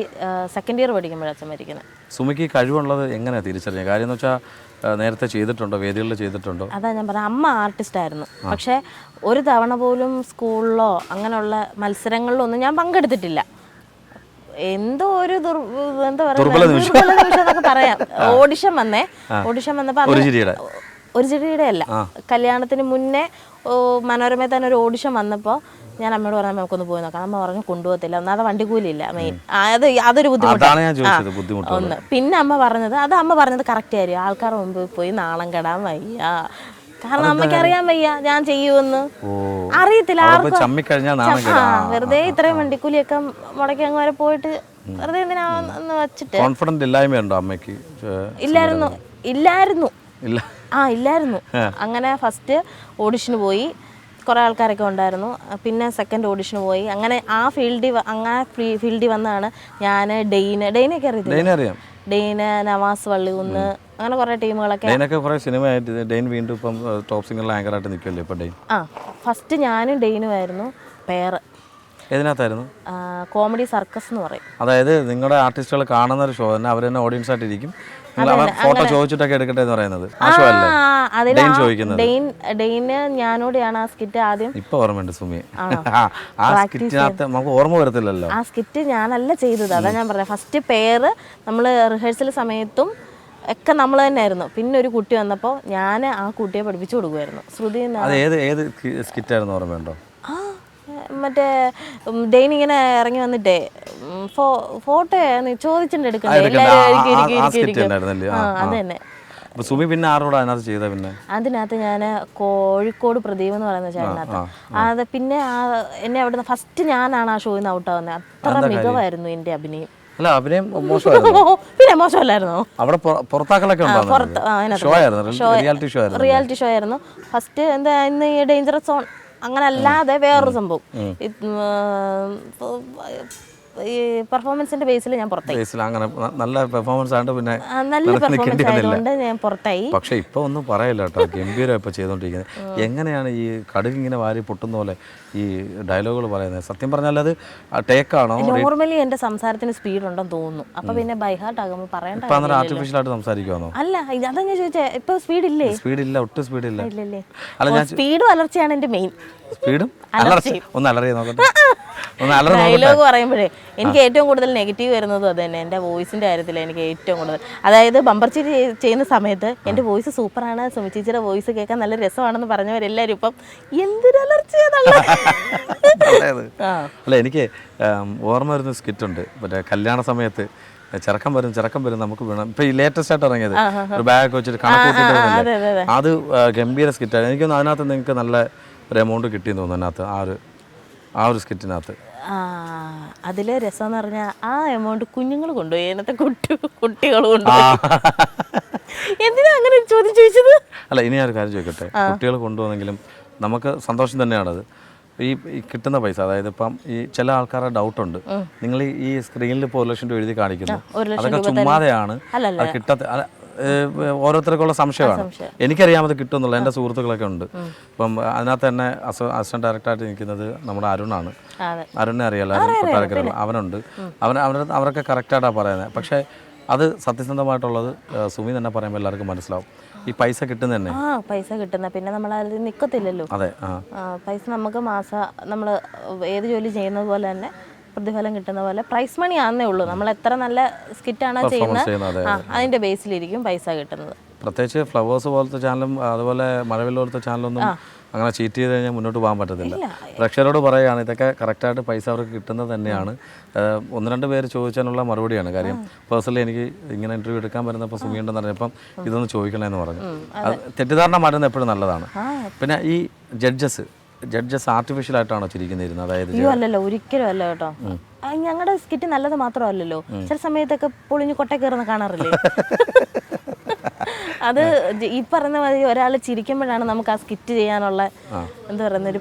സെക്കൻഡ് ഇയർ പഠിക്കുമ്പോഴാണ് അച്ഛൻ മരിക്കുന്നത് സുമിക്ക് കഴിവുള്ളത് എങ്ങനെയാണ് തിരിച്ചറിഞ്ഞത്? കാര്യം എന്ന് വെച്ചാൽ നേരത്തെ ചെയ്തിട്ടുണ്ടോ? വേദികളിൽ ചെയ്തിട്ടുണ്ടോ? അതാ ഞാൻ പറഞ്ഞ അമ്മ ആർട്ടിസ്റ്റ് ആയിരുന്നു. പക്ഷെ ഒരു തവണ പോലും സ്കൂളിലോ അങ്ങനെയുള്ള മത്സരങ്ങളിലോ ഒന്നും ഞാൻ പങ്കെടുത്തിട്ടില്ല. എന്തോ ഒരു എന്താ ദുർബല പറയുക ദുർബല നിമിഷം എന്നൊക്കെ പറയാം. ഓഡിഷൻ വന്നേ. ഓഡിഷൻ വന്നപ്പോ ഒരു ചെടിയുടെ അല്ല. കല്യാണത്തിന് മുന്നേ മനോരമയിൽ തന്നെ ഒരു ഓഡിഷൻ വന്നപ്പോൾ ഞാൻ അമ്മയോട് പറഞ്ഞാൽ നമുക്കൊന്ന് പോയി നോക്കാം. അമ്മ പറഞ്ഞു കൊണ്ടുപോകത്തില്ല. ഒന്നാമത് വണ്ടി കൂലിയില്ല മെയിൻ അത് അതൊരു ബുദ്ധിമുട്ട്. ഒന്ന്. പിന്നെ അമ്മ പറഞ്ഞത് അത് അമ്മ പറഞ്ഞത് കറക്റ്റ് ആയിരിക്കും ആൾക്കാർ മുമ്പ് പോയി നാളം കെടാൻ വയ്യ. കാരണം അമ്മയ്ക്ക് അറിയാൻ വയ്യ ഞാൻ ചെയ്യുമെന്ന് അറിയത്തില്ല വെറുതെ ഇത്രയും വണ്ടിക്കൂലിയൊക്കെ മുടക്കി അങ്ങ് വരെ പോയിട്ട് വെറുതെ എന്തിനാന്ന് വെച്ചിട്ട്? കോൺഫിഡന്റ് ഇല്ലായ്മയുണ്ടോ അമ്മയ്ക്ക്? ഇല്ലായിരുന്നു. ഇല്ലായിരുന്നു. ആ ഇല്ലായിരുന്നു. അങ്ങനെ ഫസ്റ്റ് ഓഡിഷന് പോയി. കുറേ ആൾക്കാരൊക്കെ ഉണ്ടായിരുന്നു. പിന്നെ സെക്കൻഡ് ഓഡിഷന് പോയി. അങ്ങനെ ആ ഫീൽഡിൽ അങ്ങനെ ഫീൽഡിൽ വന്നാണ് ഞാൻ ഡെയിന്. ഡെയിനൊക്കെ അറിയാം ഡെയിന് നവാസ് വള്ളികുന്ന് അങ്ങനെ കുറെ ടീമുകളൊക്കെ ഡെയിനൊക്കെ കുറെ സിനിമയായിട്ട് ഡെയിൻ വീണ്ടും ഇപ്പം ടോപ്പ് സിംഗർ ആങ്കർ ആയിട്ട് നിൽക്കുമല്ലേ ഇപ്പം ഡെയിൻ? ആ ഫസ്റ്റ് ഞാനും ഡെയിനും ആയിരുന്നു പേര് ഏതിനകത്തായിരുന്നു? കോമഡി സർക്കസ് എന്ന് പറയും. അതായത് നിങ്ങളുടെ ആർട്ടിസ്റ്റുകൾ കാണുന്ന ഒരു ഷോ തന്നെ അവർ തന്നെ ഓഡിയൻസ് ആയിട്ട് ഇരിക്കും. നിങ്ങൾ അവർ ഫോട്ടോ ചോദിച്ചിട്ടൊക്കെ എടുക്കട്ടെ എന്ന് പറയുന്നത്. ഡെയിന് ഞാനോടെയാണ് ആ സ്കിറ്റ് ആദ്യം. ഇപ്പൊ ഓർമ്മയുണ്ട് സുമി. ആ, സ്കിറ്റിനകത്ത് നമുക്ക് ഓർമ്മ വരത്തില്ലല്ലോ. ആ സ്കിറ്റ് ഞാനല്ല ചെയ്തത്. അതാ ഞാൻ പറഞ്ഞത്. ഫസ്റ്റ് പേര് നമ്മൾ റിഹേഴ്സൽ സമയത്തും ഒക്കെ നമ്മൾ തന്നെ ആയിരുന്നു പിന്നെ ഒരു കുട്ടി വന്നപ്പോൾ ഞാൻ ആ കുട്ടിയെ പഠിപ്പിച്ചു കൊടുക്കുമായിരുന്നു ശ്രുതി ഏത് ഏത് സ്കിറ്റായിരുന്നു ഓർമ്മയുണ്ടോ? മറ്റേ ഡെയിൻ ഇങ്ങനെ ഇറങ്ങി വന്നിട്ടേ ഫോട്ടോ ചോദിച്ചിട്ട് എടുക്കണ്ടേ? അത് തന്നെ. സുമി പിന്നെ ആരോടാ അതിനകത്ത് ചെയ്ത പിന്നെ? അതിനകത്ത് ഞാൻ കോഴിക്കോട് പ്രദീപ് എന്ന് പറയുന്ന ചേട്ടനകത്ത്. അത് പിന്നെ ആ എന്നെ അവിടുന്ന് ഫസ്റ്റ് ഞാനാണ് ആ ഷോയിൽ നിന്ന് ഔട്ടാവുന്നത് അത്ര മികവായിരുന്നു എന്റെ അഭിനയം. അല്ല അഭിനയം പിന്നെ മോശമല്ലായിരുന്നോ? അവിടെ പുറത്താക്കലൊക്കെ റിയാലിറ്റി ഷോ ആയിരുന്നു റിയാലിറ്റി ഷോ ആയിരുന്നു. ഫസ്റ്റ് എന്താ ഇന്ന് ഈ ഡേഞ്ചറസ് സോൺ അങ്ങനെ അല്ലാതെ വേറൊരു സംഭവം. ഈ പെർഫോമൻസിന്റെ ബേസിൽ ഞാൻ പുറത്തായി. ബേസിൽ അങ്ങനെ നല്ല പെർഫോമൻസ് ആണ് പിന്നെ നല്ല പെർഫോമൻസ് ആയതുകൊണ്ട് ഞാൻ പുറത്തായി. പക്ഷെ ഇപ്പൊ ഒന്നും പറയില്ല കേട്ടോ ഗംഭീരം ഇപ്പൊ ചെയ്തോണ്ടിരിക്കുന്നത് എങ്ങനെയാണ് ഈ കടുക് ഇങ്ങനെ വാരി പൊട്ടുന്ന പോലെ ഈ ഡയലോഗുകൾ പറയുന്നത്? സത്യം പറഞ്ഞാൽ അത് ടേക്കാണോ നോർമലി എന്റെ സംസാരത്തിന് സ്പീഡ് ഉണ്ടെന്ന് തോന്നുന്നു. അപ്പൊ പിന്നെ ബൈഹാർട്ട് ആകുമ്പോൾ പറയണ്ട ആർട്ടിഫിഷ്യൽ ആയിട്ട് സംസാരിക്കുവാണോ അല്ല അതാ ഞാൻ ചോദിച്ചേ ഇപ്പൊ സ്പീഡ് ഇല്ലേ? സ്പീഡ് ഇല്ല ഒട്ടും സ്പീഡ് ഇല്ല. ഇല്ല അല്ല സ്പീഡും അലർച്ചയാണ് എന്റെ മെയിൻ സ്പീഡും? ഒന്ന് അലറിയ നോക്കട്ടെ? ഒന്ന് അലറി നോക്കട്ടെ? ഡയലോഗ് പറയുമ്പോഴേ എനിക്ക് ഏറ്റവും കൂടുതൽ നെഗറ്റീവ് വരുന്നതും അത് തന്നെ എന്റെ വോയിസിന്റെ കാര്യത്തിൽ എനിക്ക് ഏറ്റവും കൂടുതൽ. അതായത് ബമ്പർ ചിരി ചെയ്യുന്ന സമയത്ത് എന്റെ വോയിസ് സൂപ്പറാണ് സുമി ചേച്ചിയുടെ വോയിസ് കേൾക്കാൻ നല്ല രസമാണെന്ന് പറഞ്ഞവരെല്ലാവരും ഇപ്പം എന്തൊരു അല്ല എനിക്ക് ഓർമ്മ വരുന്ന സ്കിറ്റ് ഉണ്ട് മറ്റേ കല്യാണ സമയത്ത് ചെറുക്കം വരും ചെറുക്കം വരും നമുക്ക് വേണം ഇപ്പൊ ഈ ലേറ്റസ്റ്റ് ആയിട്ട് ഇറങ്ങിയത്. ഒരു ബാഗ് വെച്ചിട്ട് കണക്കൂട്ടിട്ട് അതെ, ഗംഭീര സ്കിറ്റാണ്. എനിക്കൊന്നും അതിനകത്ത് നിങ്ങൾക്ക് നല്ല ഒരു എമൗണ്ട് കിട്ടിയെന്ന് തോന്നുന്നു അതിനകത്ത് ആ ഒരു ആ ഒരു സ്കിറ്റിനകത്ത്. അതിലെ രസം എന്ന് പറഞ്ഞാൽ ആ എമൗണ്ട് കുഞ്ഞുങ്ങൾ കൊണ്ടുപോയി അതിനകത്തെ കുട്ടി കുട്ടികൾ കൊണ്ടുപോയി. എന്തിനാ അങ്ങനെ ഒരു ചോദ്യം ചോദിച്ചത്? അല്ല ഇനി ഞാൻ ഒരു കാര്യം ചോദിക്കട്ടെ. കുട്ടികൾ കൊണ്ടുവന്നെങ്കിലും നമുക്ക് സന്തോഷം തന്നെയാണത്. ഈ ഈ കിട്ടുന്ന പൈസ അതായത് ഇപ്പം ഈ ചില ആൾക്കാരുടെ ഡൗട്ട് ഉണ്ട്. നിങ്ങൾ ഈ- സ്ക്രീനിൽ ഇപ്പോൾ ഒരു ലക്ഷം രൂപ എഴുതി കാണിക്കുന്നു. അതൊക്കെ ചുമ്മാതെയാണ്. കിട്ടാത്ത ഓരോരുത്തർക്കുള്ള സംശയമാണ്. എനിക്കറിയാം അത് കിട്ടുമെന്നുള്ള എന്റെ സുഹൃത്തുക്കളൊക്കെ ഉണ്ട്. അപ്പം അതിനകത്ത് തന്നെ അസിസ്റ്റന്റ് ഡയറക്ടറായിട്ട് നിൽക്കുന്നത് നമ്മുടെ അരുണാണ്. അരുണിനെ അറിയാലോ? അരുൺ അവനുണ്ട്. അവൻ അവൻ അവരൊക്കെ കറക്റ്റായിട്ടാണ് പറയുന്നത്. പക്ഷേ അത് സത്യസന്ധമായിട്ടുള്ളത് സുമി തന്നെ പറയുമ്പോൾ എല്ലാവർക്കും മനസ്സിലാവും. ഈ പൈസ കിട്ടുന്ന തന്നെ. ആ പൈസ കിട്ടുന്ന. പിന്നെ നമ്മൾ അതിൽ നിൽക്കത്തില്ലല്ലോ അതെ പൈസ നമുക്ക് മാസം നമ്മൾ ഏത് ജോലി ചെയ്യുന്നത് പോലെ തന്നെ പ്രതിഫലം കിട്ടുന്ന പോലെ പ്രൈസ് മണി ആണെന്നേ ഉള്ളൂ. നമ്മൾ എത്ര നല്ല സ്കിറ്റാണോ ചെയ്യുന്നത് ആ അതിന്റെ ബേസിലിരിക്കും പൈസ കിട്ടുന്നത്. പ്രത്യേകിച്ച് ഫ്ലവേഴ്സ് പോലത്തെ ചാനലും അതുപോലെ മഴവിൽ പോലത്തെ ചാനലൊന്നും അങ്ങനെ ചീറ്റ് ചെയ്ത് കഴിഞ്ഞാൽ മുന്നോട്ട് പോകാൻ പറ്റത്തില്ല. പ്രേക്ഷകരോട് പറയുകയാണ് ഇതൊക്കെ കറക്റ്റായിട്ട് പൈസ അവർക്ക് കിട്ടുന്നത് തന്നെയാണ്. ഒന്ന് രണ്ട് പേര് ചോദിച്ചാലുള്ള മറുപടിയാണ് കാര്യം. പേഴ്സണലി എനിക്ക് ഇങ്ങനെ ഇന്റർവ്യൂ എടുക്കാൻ വരുന്നപ്പോൾ സുഖിയുണ്ടെന്ന് പറഞ്ഞപ്പം ഇതൊന്ന് ചോദിക്കണമെന്ന് പറഞ്ഞു. തെറ്റിദ്ധാരണ മാറ്റുന്നത് എപ്പോഴും നല്ലതാണ്. പിന്നെ ഈ ജഡ്ജസ് ജഡ്ജസ് ആർട്ടിഫിഷ്യൽ ആയിട്ടാണോ ചിരിക്കുന്നിരുന്നത്? അതായത് അയ്യോ അല്ലല്ലോ ഒരിക്കലും അല്ല കേട്ടോ. ഞങ്ങളുടെ സ്കിറ്റ് നല്ലത് മാത്രമല്ലല്ലോ. ചില സമയത്തൊക്കെ പൊളിഞ്ഞു കൊട്ട കയറുന്ന കാണാറില്ലേ? അത് ഈ പറഞ്ഞ മാതിരി ഒരാൾ ചിരിക്കുമ്പോഴാണ് നമുക്ക് ആ സ്കിറ്റ് ചെയ്യാനുള്ള എന്താ പറയുന്ന ഒരു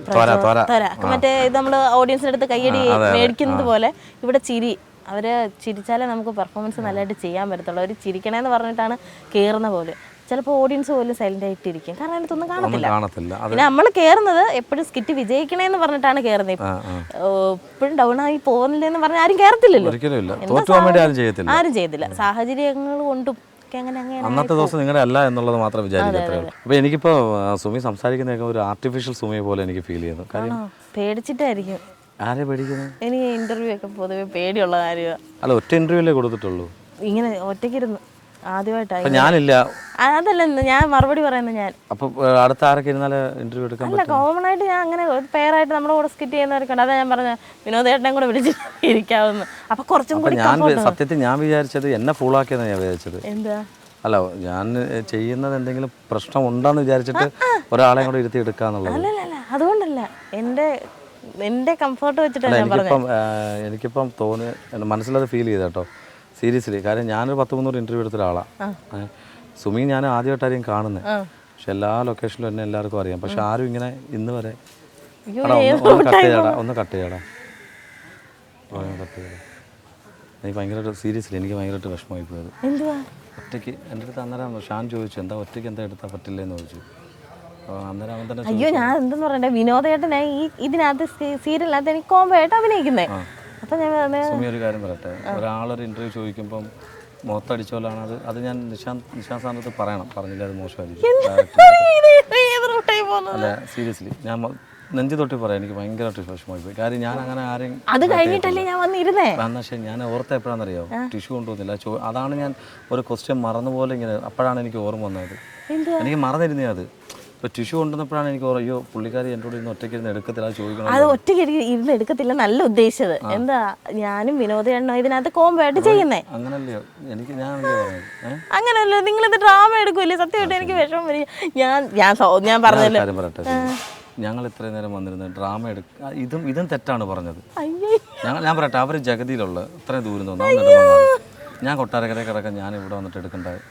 മറ്റേ ഇത് നമ്മൾ ഓഡിയൻസിന്റെ അടുത്ത് കൈയടി മേടിക്കുന്നത് പോലെ ഇവിടെ ചിരി. അവർ ചിരിച്ചാലേ നമുക്ക് പെർഫോമൻസ് നല്ലതായിട്ട് ചെയ്യാൻ പറ്റത്തുള്ളൂ. അവർ ചിരിക്കണേന്ന് പറഞ്ഞിട്ടാണ് കയറുന്ന പോലെ. ചിലപ്പോൾ ഓഡിയൻസ് പോലും സൈലന്റ് ആയിട്ടിരിക്കും. കാരണം അതിനകത്തൊന്നും കാണത്തില്ല. പിന്നെ നമ്മൾ കയറുന്നത് എപ്പോഴും സ്കിറ്റ് വിജയിക്കണേന്ന് പറഞ്ഞിട്ടാണ് കയറുന്നത് എപ്പോഴും ഡൗൺ ആയി പോകുന്നില്ലെന്ന് പറഞ്ഞാൽ ആരും കയറത്തില്ലല്ലോ ആരും ചെയ്തില്ല സാഹചര്യങ്ങൾ കൊണ്ടും അന്നത്തെ ദിവസം നിങ്ങളുടെ അല്ല എന്നുള്ളത് മാത്രം വിചാരിക്കത്തേ അപ്പൊ എനിക്കിപ്പോ സുമി സംസാരിക്കുന്ന ഒരു ആർട്ടിഫിഷ്യൽ സുമിയെ പോലെ എനിക്ക് ഫീൽ ചെയ്യുന്നു. കാര്യം പേടിച്ചിട്ടായിരിക്കും. ആരെ പേടിക്കുന്നു? എനിക്ക് ഇന്റർവ്യൂ ഒക്കെ പൊതുവെ പേടിയുള്ള കാര്യമാണ് അല്ല ഒറ്റ ഇന്റർവ്യൂ അല്ലേ കൊടുത്തിട്ടുള്ളൂ? ഇങ്ങനെ ഒറ്റയ്ക്കിരുന്ന്. ആദ്യമായിട്ടായി അപ്പം ഞാനില്ല. അതല്ല ഞാൻ മറുപടി പറയുന്നത് ഞാൻ. അപ്പൊ അടുത്ത ആരൊക്കെ ഇരുന്നാലേ ഇന്റർവ്യൂ എടുക്കാൻ അല്ല കോമൺ ആയിട്ട് ഞാൻ അങ്ങനെ പേരായിട്ട് നമ്മുടെ കൂടെ സ്കിറ്റ് ചെയ്യുന്നവരൊക്കെ ഉണ്ട്. അതാ ഞാൻ പറഞ്ഞ വിനോദേട്ടനെ കൂടെ വിളിച്ച് ഇരിക്കാവുന്നു. അപ്പൊ കുറച്ചും കൂടി ഞാൻ സത്യത്തിൽ ഞാൻ വിചാരിച്ചത് എന്നെ ഫൂളാക്കിയെന്ന് ഞാൻ വിചാരിച്ചത്. എന്താ? അല്ല ഞാൻ ചെയ്യുന്നത് എന്തെങ്കിലും പ്രശ്നം ഉണ്ടെന്ന് വിചാരിച്ചിട്ട് ഒരാളെ കൂടെ ഇരുത്തി എടുക്കാന്നുള്ളത്. അല്ലല്ല അല്ല അതുകൊണ്ടല്ല. എന്റെ എന്റെ കംഫർട്ട് വെച്ചിട്ടാണ് എനിക്കിപ്പം എനിക്കിപ്പം തോന്നി മനസ്സിലത് ഫീൽ ചെയ്ത കേട്ടോ സീരിയസ്ലി. കാര്യം ഞാനൊരു പത്ത് മുന്നൂറ് ഇന്റർവ്യൂ എടുത്ത ഒരാളാണ് സുമി ഞാൻ ആദ്യമായിട്ടായിരിക്കും കാണുന്നത് പക്ഷെ എല്ലാ ലൊക്കേഷനിലും എന്നെ എല്ലാവർക്കും അറിയാം. പക്ഷെ ആരും ഇങ്ങനെ ഇന്ന് വരെ എടാ, ഒന്ന് കട്ട് ചെയ്യടാ ഒന്ന് കട്ട് ചെയ്യടാ. കട്ട് ചെയ്യടാ. എനിക്ക് ഭയങ്കരമായിട്ട് സീരിയസ്ലി എനിക്ക് ഭയങ്കരമായിട്ട് വിഷമമായി പോയത്. ഒറ്റയ്ക്ക് എന്റെ അടുത്ത് അന്നേരം ഷാൻ ചോദിച്ചു എന്താ ഒറ്റയ്ക്ക് എന്താ എടുത്താൽ പറ്റില്ലെന്ന് ചോദിച്ചു. അന്നേരം അവൻ തന്നെ അയ്യോ ഞാൻ എന്തെന്ന് പറയണ്ടേ? വിനോദേട്ടനെ ഈ ഇതിനകത്ത് സീരിയലിനകത്ത് എനിക്ക് കോമ്പോ ആയിട്ട് അഭിനയിക്കുന്നേ. അപ്പൊ ഞാൻ സുമി ഒരു കാര്യം പറയട്ടെ? ഒരാളൊരു ഇന്റർവ്യൂ ചോദിക്കുമ്പം മുഖത്തടിച്ച പോലാണ് അത്. അത് ഞാൻ നിശാന്ത് നിശാന്ത് സാറിനടുത്ത് പറയണം. പറഞ്ഞില്ല അത് മോശമായിരിക്കും. അല്ല സീരിയസ്ലി ഞാൻ നെഞ്ചു തൊട്ടി പറയാം. എനിക്ക് ഭയങ്കരമായിട്ട് വിഷമമായി പോയി. കാര്യം ഞാൻ അങ്ങനെ ആരെയും അത് കഴിഞ്ഞിട്ടല്ലേ ഞാൻ വന്നിരുന്നേ? എന്നാ ശരി ഞാൻ ഓർത്ത എപ്പോഴാണെന്നറിയോ? ടിഷ്യൂ കൊണ്ടുവന്നില്ല. അതാണ് ഞാൻ ഒരു ക്വസ്റ്റ്യൻ മറന്നുപോലെ ഇങ്ങനെ അപ്പോഴാണ് എനിക്ക് ഓർമ്മ വന്നത്? എനിക്ക് മറന്നിരുന്നേ അത്. ഇപ്പോൾ ടിഷ്യൂ കൊണ്ടുവന്നപ്പോഴാണ് എനിക്ക് അയ്യോ പുള്ളിക്കാരി എന്നോട് ഇന്ന് ഒറ്റയ്ക്ക് ഇരുന്ന് എടുക്കത്തില്ല അത് ചോദിക്കണം അത് ഒറ്റയ്ക്ക് ഇരുന്ന് എടുക്കത്തില്ല നല്ല ഉദ്ദേശിച്ചത്. എന്താ ഞാനും വിനോദേണ്ണോ ഇതിനകത്ത് കോംബോ ആയിട്ട് ചെയ്യുന്നേ. അങ്ങനല്ലയോ? എനിക്ക് ഞാൻ അങ്ങനല്ലോ നിങ്ങൾ ഇത് ഡ്രാമ എടുക്കൂലേ? സത്യമായിട്ട് എനിക്ക് വിഷമം വരും. ഞാൻ ഞാൻ ഞാൻ പറഞ്ഞല്ലോ. ഞങ്ങൾ ഇത്രയും നേരം വന്നിരുന്നത് ഡ്രാമ എടുക്ക ഇതും ഇതും തെറ്റാണ് പറഞ്ഞത്. ഞങ്ങൾ ഞാൻ പറയട്ടെ അവർ ജഗതിയിലുള്ള ഇത്രയും ദൂരം തോന്നുന്നു ഞാൻ കൊട്ടാരക്കര കിടക്കാൻ ഞാൻ ഇവിടെ വന്നിട്ട് എടുക്കണ്ടായി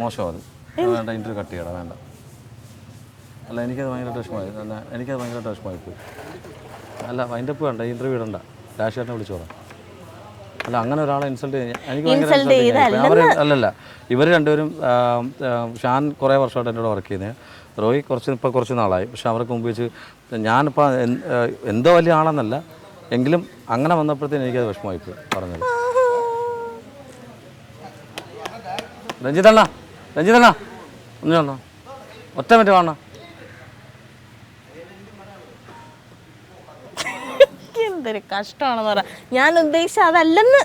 മോശം അത്. വേണ്ട ഇന്റർവ്യൂ കട്ട് ചെയ്യണം വേണ്ട. അല്ല എനിക്കത് ഭയങ്കര വിഷമമായി. അല്ല എനിക്കത് ഭയങ്കര വിഷമമായി പോയി. അല്ല അതിന്റെ വേണ്ട ഇന്റർവ്യൂ ഇടണ്ട. രാഷ്ട്രീയനെ വിളിച്ചോളാം അല്ല അങ്ങനെ ഒരാളെ ഇൻസൾട്ട് എനിക്ക് ഭയങ്കര അല്ലല്ല ഇവർ രണ്ടുപേരും ഷാൻ കുറേ വർഷമായിട്ട് എന്റെ കൂടെ വർക്ക് ചെയ്യുന്നത് റോഹി കുറച്ച് ഇപ്പോൾ കുറച്ച് നാളായി. പക്ഷെ അവർക്ക് മുമ്പ് വെച്ച് ഞാനിപ്പോൾ എന്തോ വലിയ ആളെന്നല്ല എങ്കിലും അങ്ങനെ വന്നപ്പോഴത്തേന് എനിക്കത് വിഷമമായി പറഞ്ഞത്. രഞ്ജിതണ്ണ രഞ്ജിതണ്ണ ഒന്ന് വന്നോ ഒറ്റ മിനിറ്റ് വേണം എന്തൊരു കഷ്ടമാണെന്ന് പറ ഞാൻ ഉദ്ദേശിച്ച അതല്ലെന്ന്.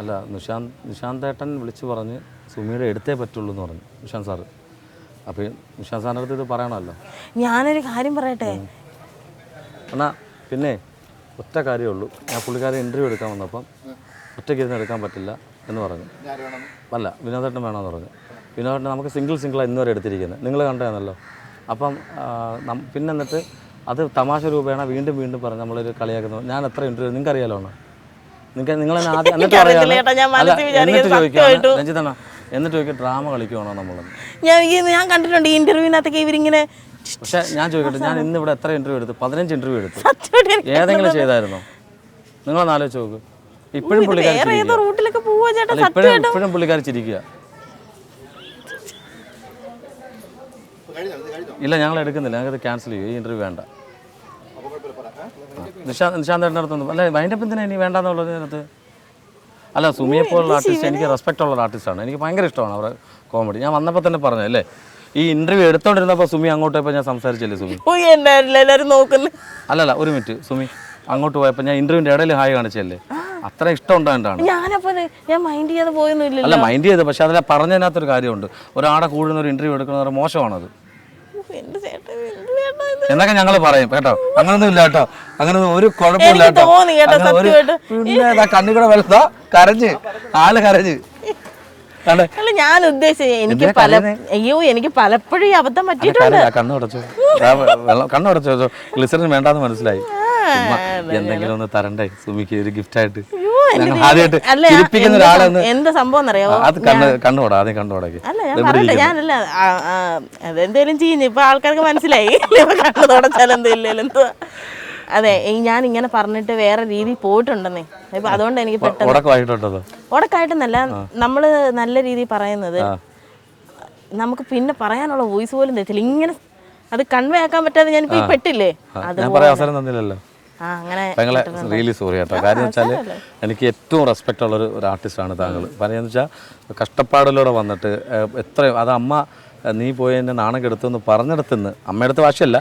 അല്ല നിഷാന്ത് നിഷാന്ത് ഏട്ടൻ വിളിച്ച് പറഞ്ഞ് സുമിയുടെ എടുത്തേ പറ്റുള്ളൂ എന്ന് പറഞ്ഞു നിഷാന്ത് സാറ്. അപ്പോൾ നിഷാന്ത് സാറിന്റെ അടുത്ത് ഇത് പറയണമല്ലോ. ഞാനൊരു കാര്യം പറയട്ടെ? എന്നാ പിന്നെ ഒറ്റ കാര്യമേ ഉള്ളൂ. ഞാൻ പുള്ളിക്കാരെ ഇന്റർവ്യൂ എടുക്കാൻ വന്നപ്പം ഒറ്റയ്ക്ക് ഇരുന്ന് എടുക്കാൻ പറ്റില്ല എന്ന് പറഞ്ഞു. അല്ല വിനോദേട്ടൻ വേണമെന്ന് പറഞ്ഞു. വിനോദേട്ടൻ നമുക്ക് സിംഗിൾ സിംഗിളാണ് ഇന്ന് വരെ എടുത്തിരിക്കുന്നത്. നിങ്ങൾ കണ്ടതാണല്ലോ. അപ്പം പിന്നെ എന്നിട്ട് അത് തമാശ രൂപേണ വീണ്ടും വീണ്ടും പറഞ്ഞ് നമ്മളൊരു കളിയാക്കുന്നു. ഞാൻ എത്ര ഇന്റർവ്യൂ നിങ്ങൾക്ക് അറിയാലോ? നിങ്ങൾക്ക് നിങ്ങൾ തന്നെ ആദ്യം എന്നിട്ട് അല്ല, മനസ്സിൽ വിചാരിക്കുന്നത് എന്നിട്ട് ചോദിക്കുക ഡ്രാമ കളിക്കുവാണോ നമ്മൾ ഞാൻ ഞാൻ കണ്ടിട്ടുണ്ട് ഈ ഇന്റർവ്യൂവിനകത്തൊക്കെ ഇവരിങ്ങനെ പക്ഷെ ഞാൻ ചോദിക്കട്ടെ ഞാൻ ഇന്ന് ഇവിടെ എത്ര ഇന്റർവ്യൂ എടുത്തു? പതിനഞ്ച് ഇന്റർവ്യൂ എടുത്തു. ഏതെങ്കിലും ചെയ്തായിരുന്നോ? നിങ്ങളൊന്ന് ആലോചിച്ച് നോക്ക്. ഇപ്പോഴും പുള്ളിക്കാരി ഇപ്പോഴും പുള്ളിക്കാരി ചിരിക്കുക ഇല്ല ഞങ്ങൾ എടുക്കുന്നില്ല. ഞങ്ങൾക്ക് ക്യാൻസൽ ചെയ്യും. ഈ ഇന്റർവ്യൂ വേണ്ട. നിശാന്ത് നിശാന്ത് അടുത്തൊന്നും അല്ല അതിന്റെ തന്നെ ഇനി വേണ്ടെന്നുള്ളത് അതിനകത്ത് അല്ല സുമിയെ പോലുള്ള ആർട്ടിസ്റ്റ് എനിക്ക് റെസ്പെക്റ്റ് ഉള്ള ആർട്ടിസ്റ്റാണ് എനിക്ക് ഭയങ്കര ഇഷ്ടമാണ് അവരുടെ കോമഡി ഞാൻ വന്നപ്പോൾ തന്നെ പറഞ്ഞു അല്ലേ? ഈ ഇന്റർവ്യൂ എടുത്തോണ്ടിരുന്നപ്പോൾ സുമി അങ്ങോട്ട് പോയപ്പോൾ ഞാൻ സംസാരിച്ചില്ലേ സുമി? എല്ലാവരും നോക്കുന്നു? അല്ലല്ല ഒരു മിനിറ്റ് സുമി അങ്ങോട്ട് പോയപ്പോൾ ഞാൻ ഇന്റർവ്യൂവിന്റെ ഇടയിൽ ഹായ് കാണിച്ചല്ലേ അത്ര ഇഷ്ടം ഉണ്ടായിട്ടാണ് ഞാൻ മൈൻഡ് ചെയ്യാതെ പോയൊന്നുമില്ല അല്ല മൈൻഡ് ചെയ്ത് പക്ഷെ അതിലെ പറഞ്ഞതിനകത്തൊരു കാര്യമുണ്ട്. ഒരാടെ കൂടുന്ന ഒരു ഇന്റർവ്യൂ എടുക്കുന്നത് മോശമാണത്. എന്നൊക്കെ ഞങ്ങൾ പറയും കേട്ടോ? അങ്ങനൊന്നും ഇല്ല കേട്ടോ? അങ്ങനെ ഒരു കുഴപ്പമില്ല കേട്ടോ? ഒരു. പിന്നെ കണ്ണിക്കൂടെ വലുതാ കരഞ്ഞ് ആൾ കരഞ്ഞ്. അല്ല ഞാൻ ഉദ്ദേശിച്ചത് എനിക്ക് പല അയ്യോ എനിക്ക് പലപ്പോഴും ഈ അബദ്ധം പറ്റിയിട്ടുണ്ട്. കരഞ്ഞ കണ്ണു അടച്ചു കണ്ണു അടച്ചു ഗ്ലിസറിൻ വേണ്ടാന്ന് മനസ്സിലായി. എന്തെങ്കിലും ഒന്ന് തരണ്ടേ? സുമിക്ക് ഒരു ഗിഫ്റ്റ് ആയിട്ട്. ആദ്യമായിട്ട് ചിരിപ്പിക്കുന്ന എന്ത് ഒരാളെന്ന് സംഭവം അത് കണ്ണ് ആദ്യം അല്ല ഞാൻ പറയട്ടെ ഞാനല്ല ആ, ആ, അതെന്തേലും ചെയ്യുന്നു ഇപ്പൊ ആൾക്കാർക്ക് മനസ്സിലായി. കണ്ണു അതെ ഞാൻ ഇങ്ങനെ പറഞ്ഞിട്ട് വേറെ രീതി പോയിട്ടുണ്ടെന്നേ. ഇപ്പൊ അതുകൊണ്ട് എനിക്ക് പെട്ടെന്ന് ഉടക്കായിട്ടെന്നല്ല നമ്മൾ നല്ല രീതിയിൽ പറയുന്നത് നമുക്ക് പിന്നെ പറയാനുള്ള വോയിസ് പോലും തെറ്റില്ല. ഇങ്ങനെ അത് കൺവേ ആക്കാൻ പറ്റാതെ ഞാനിപ്പോ പെട്ടില്ലേ? അത് അവസരം തന്നില്ലല്ലോ. ഞങ്ങളെ റിയലി സോറി കേട്ടോ. കാര്യം വെച്ചാൽ എനിക്ക് ഏറ്റവും റെസ്പെക്റ്റ് ഉള്ള ഒരു ആർട്ടിസ്റ്റാണ് താങ്കൾ പറയുന്നത് വെച്ചാൽ കഷ്ടപ്പാടിലൂടെ വന്നിട്ട് എത്രയും എത്ര അത് അമ്മ നീ പോയി എന്നെ നാണം കെടുത്തെന്ന് പറഞ്ഞെടുത്തുനിന്ന് അമ്മയുടെ അടുത്ത് വാശിയല്ല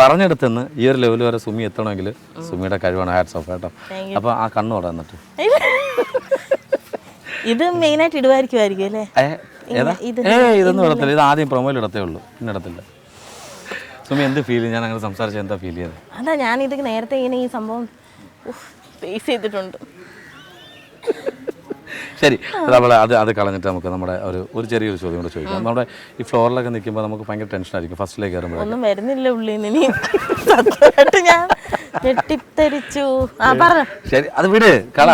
പറഞ്ഞെടുത്തുനിന്ന് ഈ ഒരു ലെവൽ വരെ സുമി എത്തണമെങ്കിൽ സുമിയുടെ കഴിവാണ്. ഹാറ്റ്സ് ഓഫ് കേട്ടോ. അപ്പോൾ ആ കണ്ണു വന്നിട്ട് ഇത് മെയിനായിട്ട് ഇടുവായിരിക്കും അല്ലേ? ഇതൊന്നും ഇടത്തില്ല. ഇത് ആദ്യം പ്രൊമോയിൽ ഇടത്തേ ഉള്ളൂ. പിന്നെ ഇടത്തില്ല. സുമി എന്ത് ഫീൽ ഞാൻ അങ്ങനെ സംസാരിച്ച എന്താ ഫീൽ ചെയ്തത് അതാ ഞാൻ ഇത് നേരത്തെ ഇങ്ങനെ ഈ സംഭവം ഫേസ് ചെയ്തിട്ടുണ്ട്. ശരി നമ്മൾ അത് അത് കളഞ്ഞിട്ട് നമുക്ക് നമ്മുടെ ഒരു ഒരു ചെറിയൊരു ചോദ്യം കൂടെ ചോദിക്കാം. നമ്മുടെ ഈ ഫ്ലോറിലൊക്കെ നിൽക്കുമ്പോൾ നമുക്ക് ഭയങ്കര ടെൻഷനായിരിക്കും ഫസ്റ്റിലേക്ക് കയറുമ്പോൾ ഒന്നും വരുന്നില്ല ഉള്ളിൽ നിന്ന് ഞാൻ ഞെട്ടിത്തരിച്ചു ശരി. അത് വിട് കള.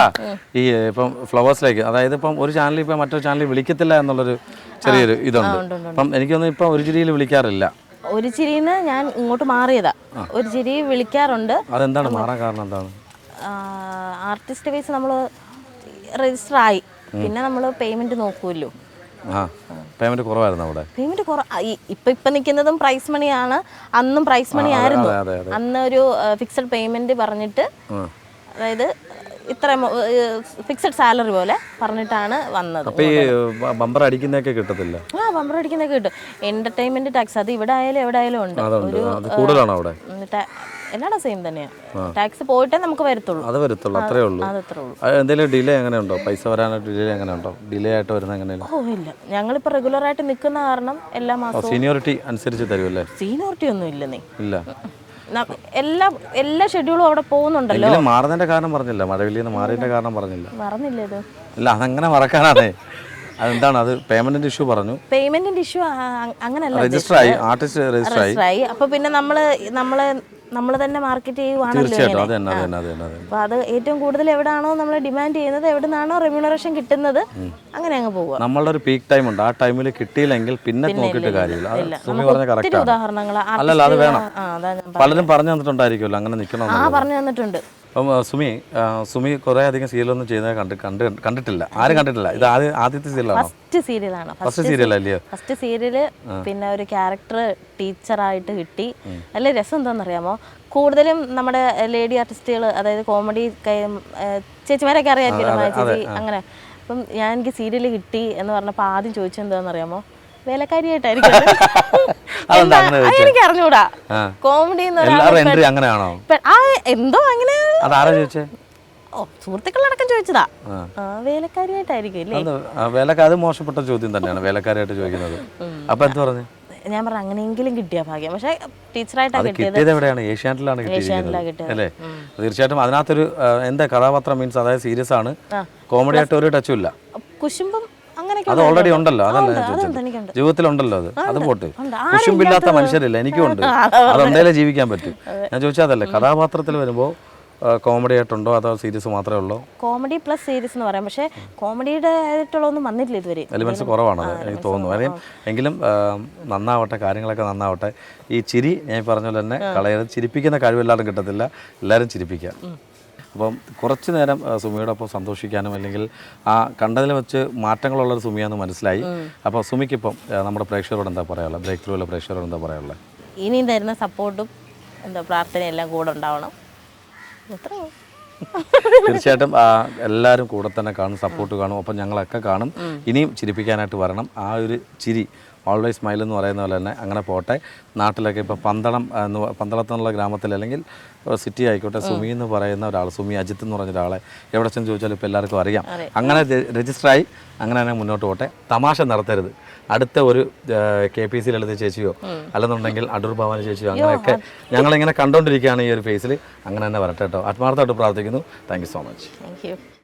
ഈ ഇപ്പം ഫ്ലവേഴ്സിലേക്ക് അതായത് ഇപ്പം ഒരു ചാനലിൽ ഇപ്പം മറ്റൊരു ചാനലിൽ വിളിക്കത്തില്ല എന്നുള്ളൊരു ചെറിയൊരു ഇതുണ്ട്. അപ്പം എനിക്കൊന്നും ഇപ്പം ഒരു ചിരിയിൽ വിളിക്കാറില്ല. ഒരു ചിരിന്ന് ഞാൻ ഇങ്ങോട്ട് മാറിയതാ. ഒരു ചിരി വിളിക്കാറുണ്ട്. അതെന്താണ്? മാറാൻ കാരണം എന്താണ്? ആർട്ടിസ്റ്റ് വൈസ് നമ്മൾ രജിസ്റ്റർ ആയി പിന്നെ നമ്മൾ പേയ്മെന്റ് നോക്കുമല്ലോ പേയ്മെന്റ് കുറവായിരുന്നു അവിടെ. പേയ്മെന്റ് ഇപ്പൊ ഇപ്പൊ നിൽക്കുന്നതും പ്രൈസ് മണിയാണ് അന്നും പ്രൈസ് മണി ആയിരുന്നു. അന്ന് ഒരു ഫിക്സഡ് പേയ്മെന്റ് പറഞ്ഞിട്ട് അതായത് ഇത്ര ഫിക്സഡ് സാലറി പോലെ പറഞ്ഞിട്ടാണ് വന്നത്. അപ്പോൾ ഈ ബമ്പർ അടിക്കുന്നതൊക്കെ കിട്ടത്തില്ല? ആ ബമ്പർ അടിക്കുന്നൊക്കെ കിട്ടും. എന്റർടൈൻമെന്റ് ടാക്സ് അത് ഇവിടെ ആയാലും എവിടെ ആയാലും ഉണ്ട്. കൂടുതലാണോ അവിടെ? എല്ലായിടും സെയിം തന്നെയാണ് ടാക്സ് പോയിട്ടേ നമുക്ക് വരത്തുള്ളൂ. അത് വരത്തുള്ളൂ അത്രേ ഉള്ളൂ. എന്തെങ്കിലും ഡിലേ എങ്ങനെ ഉണ്ടോ പൈസ വരാനായിട്ട് ഡിലേ എങ്ങനെ ഉണ്ടോ ഡിലേ ആയിട്ട് വരുന്ന എങ്ങനെയാണ് ഓ ഇല്ല. ഞങ്ങളിപ്പോൾ റെഗുലർ ആയിട്ട് നിൽക്കുന്ന കാരണം എല്ലാ മാസവും സീനിയോറിറ്റി അനുസരിച്ച് തരുമല്ലേ സീനിയോറിറ്റി ഒന്നും ഇല്ലെന്നേ. ഇല്ല. ന- എല്ലാ എല്ലാ ഷെഡ്യൂളും അവിടെ പോകുന്നുണ്ടല്ലോ. മാറുന്നതിന്റെ കാരണം പറഞ്ഞില്ല. മഴവില്ലിൽ നിന്ന് മാറിയതിന്റെ കാരണം പറഞ്ഞില്ല. മറന്നില്ലേ ഇത്? ഇല്ല അതങ്ങനെ മറക്കാനാണേ. അതെന്താണ്? അത് പേയ്മെന്റിന്റെ ഇഷ്യൂ പറഞ്ഞു. പേയ്മെന്റിന്റെ ഇഷ്യൂ അങ്ങനല്ല രജിസ്റ്റർ ആയി. ആർട്ടിസ്റ്റ് രജിസ്റ്റർ ആയി. അപ്പൊ പിന്നെ നമ്മൾ നമ്മൾ നമ്മൾ തന്നെ മാർക്കറ്റ് ചെയ്യുവാണല്ലോ തീർച്ചയായിട്ടും. അത് ഏറ്റവും കൂടുതൽ എവിടെയാണോ നമ്മൾ ഡിമാൻഡ് ചെയ്യുന്നത് എവിടുന്നാണോ റെമ്യൂണറേഷൻ കിട്ടുന്നത് അങ്ങനെ അങ്ങ് പോവുക. നമ്മളുടെ ഒരു പീക്ക് ടൈം ഉണ്ട്. ആ ടൈമിൽ കിട്ടിയില്ലെങ്കിൽ പിന്നെ നോക്കിയിട്ട് കാര്യമില്ല. സുമി പറഞ്ഞ കറക്റ്റ് ഉദാഹരണങ്ങൾ അല്ലല്ല അത് വേണം. പലരും പറഞ്ഞു തന്നിട്ടുണ്ടായിരിക്കുമല്ലോ അങ്ങനെ നിൽക്കണം ആ പറഞ്ഞു തന്നിട്ടുണ്ട്. അപ്പം സുമി സുമി കുറേ അധികം സീരിയലൊന്നും ചെയ്യുന്നത് കണ്ട് കണ്ട് കണ്ടിട്ടില്ല. ആരും കണ്ടിട്ടില്ല. ഇത് ആദ്യ ആദ്യത്തെ സീരിയലാണ് ഫസ്റ്റ് സീരിയലാണ് ഫസ്റ്റ് സീരിയൽ അല്ലയോ? ഫസ്റ്റ് സീരിയൽ പിന്നെ ഒരു ക്യാരക്ടർ ടീച്ചറായിട്ട് കിട്ടി. നല്ല രസം എന്താണെന്നറിയാമോ? കൂടുതലും നമ്മുടെ ലേഡി ആർട്ടിസ്റ്റുകൾ അതായത് കോമഡി ചേച്ചിമാരൊക്കെ അറിയാമായിരിക്കും ചേച്ചി. അങ്ങനെ. അപ്പം ഞാൻ എനിക്ക് സീരിയൽ കിട്ടി എന്ന് പറഞ്ഞപ്പോൾ ആദ്യം ചോദിച്ചത് എന്താണെന്നറിയാമോ? വേലക്കാരിയായിട്ടായിരിക്കും എനിക്ക് അറിഞ്ഞൂടാ. കോമഡി എന്ന് എന്തോ അങ്ങനെ അതാരാ ചോദിച്ചേ? ഓ സുഹൃത്തുക്കളടക്കം ചോദിച്ചതാ. വേലക്കാരിയായിട്ടായിരിക്കും വേലക്കാർ അത് മോശപ്പെട്ട ചോദ്യം തന്നെയാണ് വേലക്കാരായിട്ട് ചോദിക്കുന്നത്. അപ്പൊ എന്ത് പറഞ്ഞു? ഞാൻ പറഞ്ഞു അങ്ങനെയെങ്കിലും കിട്ടിയ ഭാഗ്യം. പക്ഷേ ടീച്ചറായിട്ടാണ് കിട്ടിയത്. എവിടെയാണ്? ഏഷ്യാനെറ്റിലാണ് കിട്ടിയത്. അല്ലേ? തീർച്ചയായിട്ടും അതിനകത്തൊരു എന്താ കഥാപാത്രം മീൻസ് അതായത് സീരിയസ് ആണ്. കോമഡി ആയിട്ട് ഒരു ടച്ചും ഇല്ല. കുശുമ്പം അത് ഓൾറെഡി ഉണ്ടല്ലോ അതല്ലേ ജീവിതത്തിൽ ഉണ്ടല്ലോ അത്. അത് പോട്ട്. കുശുമ്പില്ലാത്ത മനുഷ്യരില്ല എനിക്കും ഉണ്ട്. അതെന്തായാലും ജീവിക്കാൻ പറ്റും. ഞാൻ ചോദിച്ചാൽ അതല്ലേ കഥാപാത്രത്തിൽ വരുമ്പോൾ കോമഡി ആയിട്ടുണ്ടോ? അതോ സീരീസ് മാത്രമേ ഉള്ളൂ? കോമഡി പ്ലസ് സീരീസ് എന്ന് പറയാം. പക്ഷേ കോമഡിയുടെ ആയിട്ടുള്ള ഒന്നും വന്നിട്ടില്ല ഇതുവരെ. എലിമെന്റ്സ് കുറവാണത് എനിക്ക് തോന്നുന്നു. കാര്യം എങ്കിലും നന്നാവട്ടെ കാര്യങ്ങളൊക്കെ നന്നാവട്ടെ. ഈ ചിരി ഞാൻ പറഞ്ഞ പോലെ തന്നെ കളയരുത്. ചിരിപ്പിക്കുന്ന കഴിവ് എല്ലാവരും കിട്ടത്തില്ല. എല്ലാവരും ചിരിപ്പിക്കുക അപ്പം കുറച്ച് നേരം സുമിയുടെ സുമിയോടൊപ്പം സന്തോഷിക്കാനും അല്ലെങ്കിൽ ആ കണ്ടതിൽ വെച്ച് മാറ്റങ്ങളുള്ളൊരു സുമിയാന്ന് മനസ്സിലായി. അപ്പോൾ സുമിക്കിപ്പം നമ്മുടെ പ്രേക്ഷകരോട് എന്താ പറയാനുള്ളത്? ബ്രേക്ക് ത്രൂ ഉള്ള പ്രേക്ഷകരോട് എന്താ പറയാനുള്ളത്? ഇനിയും തരുന്ന സപ്പോർട്ടും എന്താ പ്രാർത്ഥനയെല്ലാം കൂടെ ഉണ്ടാവണം. തീർച്ചയായിട്ടും എല്ലാവരും കൂടെ തന്നെ കാണും സപ്പോർട്ട് കാണും ഒപ്പം ഞങ്ങളൊക്കെ കാണും. ഇനിയും ചിരിപ്പിക്കാനായിട്ട് വരണം. ആ ഒരു ചിരി ഓൾവേസ് സ്മൈൽ എന്ന് പറയുന്ന പോലെ തന്നെ അങ്ങനെ പോട്ടെ. നാട്ടിലൊക്കെ ഇപ്പോൾ പന്തളം എന്ന് പന്തളത്തെന്നുള്ള പന്തളത്ത് ഗ്രാമത്തിൽ അല്ലെങ്കിൽ സിറ്റി ആയിക്കോട്ടെ സുമി എന്ന് പറയുന്ന ഒരാൾ സുമി അജിത്ത് എന്ന് പറഞ്ഞ ഒരാളെ എവിടെ ചെന്ന് ചോദിച്ചാലും ഇപ്പോൾ എല്ലാവർക്കും അറിയാം. അങ്ങനെ രജിസ്റ്റർ ആയി അങ്ങനെ തന്നെ മുന്നോട്ട് പോട്ടെ. തമാശ നടത്തരുത്. അടുത്ത ഒരു കെ പി സി ലളിത ചേച്ചിയോ അല്ലെന്നുണ്ടെങ്കിൽ അടൂർ ഭവാനി ചേച്ചിയോ അങ്ങനെയൊക്കെ ഞങ്ങളിങ്ങനെ കണ്ടുകൊണ്ടിരിക്കുകയാണ് ഈ ഒരു ഫേസിൽ അങ്ങനെ തന്നെ വരട്ടെ കേട്ടോ. ആത്മാർത്ഥമായിട്ട് പ്രാർത്ഥിക്കുന്നു. Thank you so much thank you